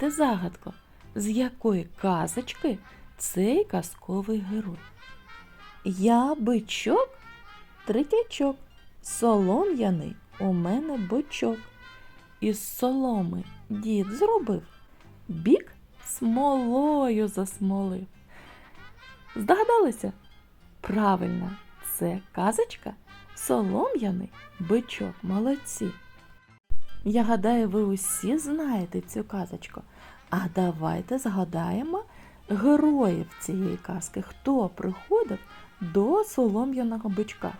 відгадайте загадку, з якої казочки цей казковий герой? Я бичок, третячок, солом'яний у мене бочок. Із соломи дід зробив, бік смолою засмолив. Здогадалися? Правильно, це казочка Солом'яний бичок. Молодці. Я гадаю, ви усі знаєте цю казочку. А давайте згадаємо героїв цієї казки. Хто приходив до солом'яного бичка?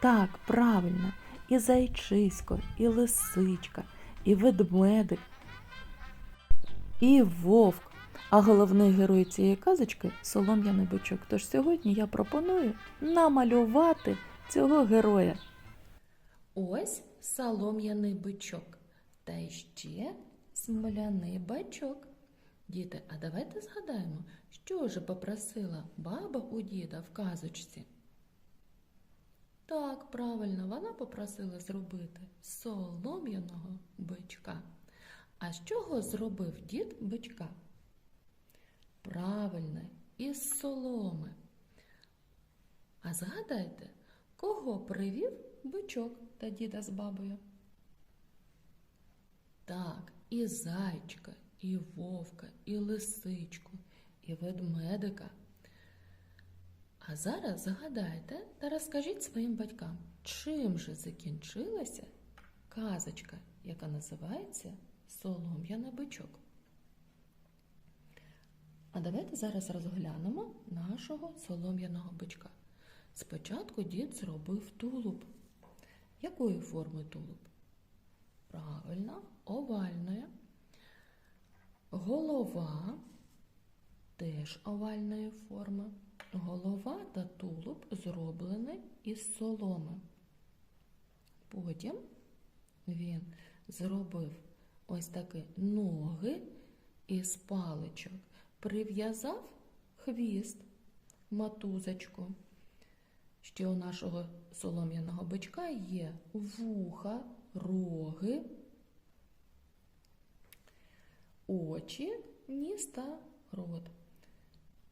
Так, правильно, і зайчисько, і лисичка, і ведмедик, і вовк. А головний герой цієї казочки солом'яний бичок. Тож сьогодні я пропоную намалювати цього героя. Ось солом'яний бичок. Та ще смоляний бачок. Діти, а давайте згадаємо, що ж попросила баба у діда в казочці. Так, правильно, вона попросила зробити солом'яного бичка. А з чого зробив дід бичка? Правильно, із соломи. А згадайте, кого привів бичок та діда з бабою? Так, і зайчика, і вовка, і лисичку, і ведмедика. А зараз згадайте та розкажіть своїм батькам, чим же закінчилася казочка, яка називається Солом'яна бичок. А давайте зараз розглянемо нашого солом'яного бичка. Спочатку дід зробив тулуб. Якої форми тулуб? Правильно, овальної. Голова теж овальної форми. Голова та тулуб зроблені із соломи. Потім він зробив ось такі ноги із паличок, прив'язав хвіст, матузочку. Ще у нашого солом'яного бичка є вуха, роги, очі, ніс та рот.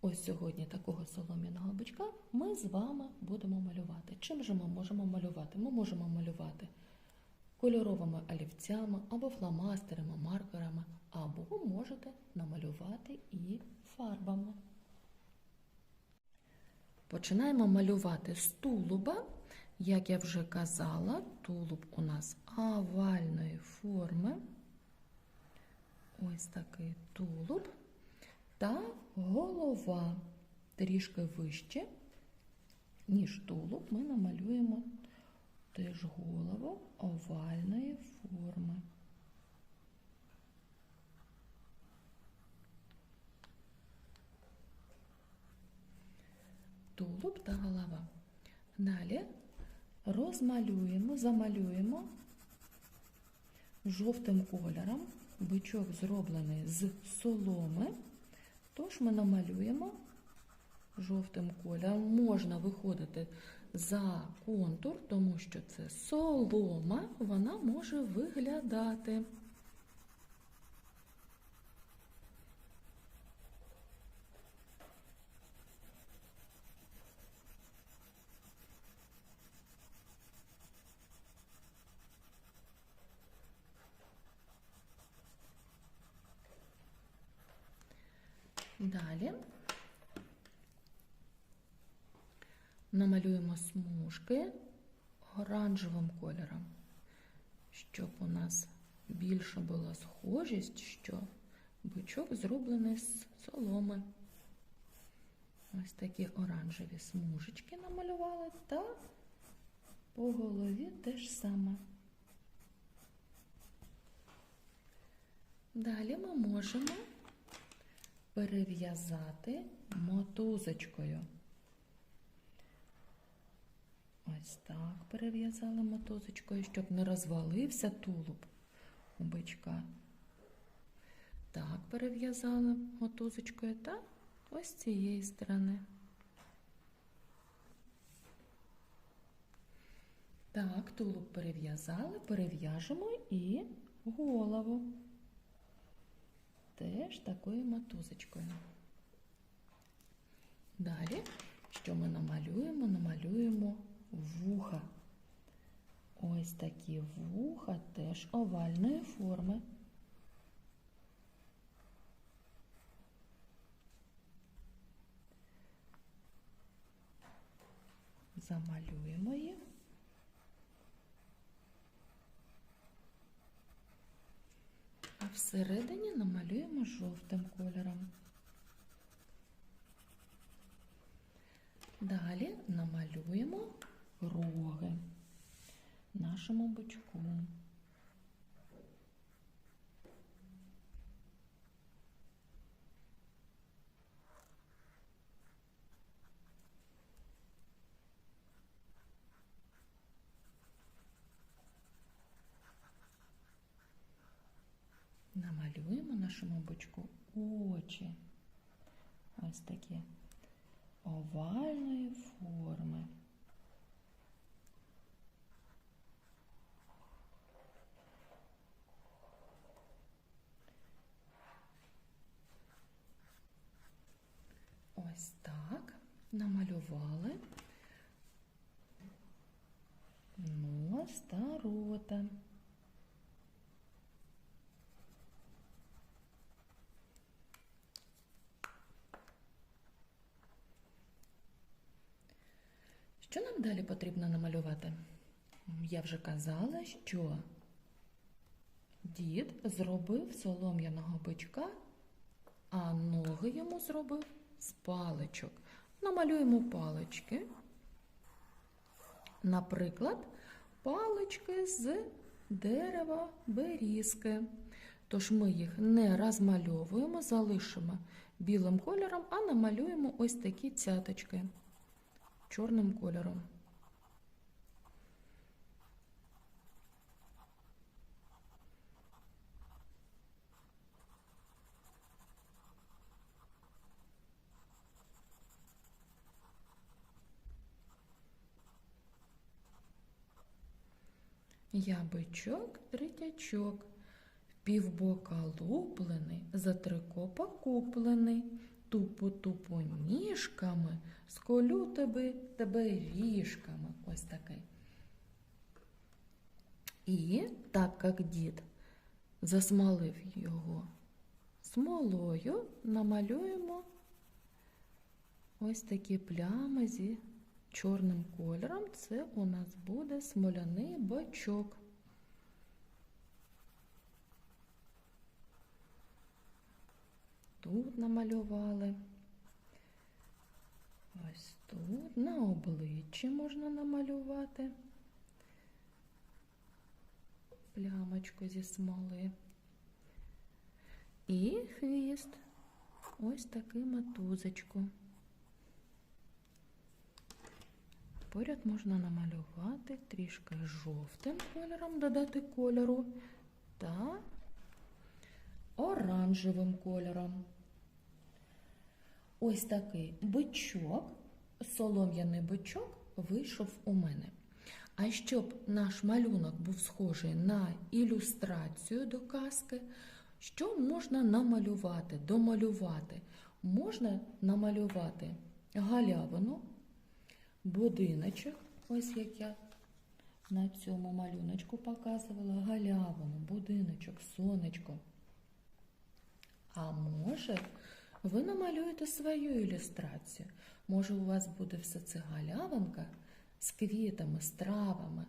Ось сьогодні такого солом'яного бичка ми з вами будемо малювати. Чим же ми можемо малювати? Ми можемо малювати кольоровими олівцями або фломастерами, маркерами, або можете намалювати і фарбами. Починаємо малювати з тулуба. Як я вже казала, тулуб у нас овальної форми. Ось такий тулуб та голова трішки вище, ніж тулуб, ми намалюємо теж голову овальної форми. Тулуб та голова. Далі розмалюємо, замалюємо жовтим кольором. Бичок зроблений з соломи. Тож ми намалюємо жовтим кольором. Можна виходити за контур, тому що це солома, вона може виглядати. Далі намалюємо смужки оранжевим кольором, щоб у нас більше була схожість, що бичок зроблений з соломи. Ось такі оранжеві смужечки намалювали та по голові теж саме. Далі ми можемо перев'язати мотузочкою. Ось так перев'язали мотузочкою, щоб не розвалився тулуб у бичка. Так перев'язали мотузочкою та ось цієї сторони. Так, тулуб перев'язали, перев'яжемо і голову. Теж такою мотузочкою. Далі, що ми намалюємо? Намалюємо вуха. Ось такі вуха теж овальної форми. Замалюємо їх. А всередині намалюємо жовтим кольором. Далі намалюємо роги нашому бичку. Намалюємо нашому бичку очі. Ось такі овальної форми. Ось так намалювали нос та рота. Що нам далі потрібно намалювати? Я вже казала, що дід зробив солом'яного бичка, а ноги йому зробив з паличок. Намалюємо палички. Наприклад, палички з дерева берізки. Тож ми їх не розмальовуємо, залишимо білим кольором, а намалюємо ось такі цяточки чорним кольором. Я бичок, третячок, півбока луплений, за три копа куплений, тупо-тупо ніжками, сколю тебе, тебе ріжками. Ось такий. І так як дід засмалив його смолою, намалюємо ось такі плями зі чорним кольором. Це у нас буде смоляний бачок. Тут намалювали. Ось тут на обличчі можна намалювати плямочку зі смоли. І хвіст. Ось такий мотузочку. Поряд можна намалювати трішки жовтим кольором, додати кольору та оранжевим кольором. Ось такий бичок, солом'яний бичок вийшов у мене. А щоб наш малюнок був схожий на ілюстрацію до казки, що можна намалювати, домалювати? Можна намалювати галявину, будиночок, ось як я на цьому малюночку показувала, галявину, будиночок, сонечко. А може, ви намалюєте свою ілюстрацію. Може, у вас буде все це галявинка з квітами, з травами,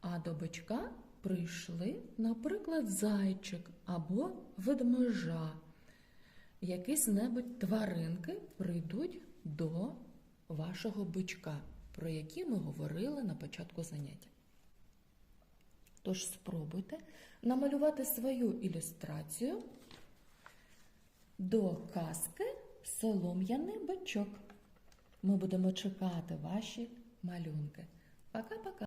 а до бичка прийшли, наприклад, зайчик або ведмежа. Якісь небудь тваринки прийдуть до вашого бичка, про які ми говорили на початку заняття. Тож спробуйте намалювати свою ілюстрацію до казки Солом'яний бичок. Ми будемо чекати ваші малюнки. Пока-пока.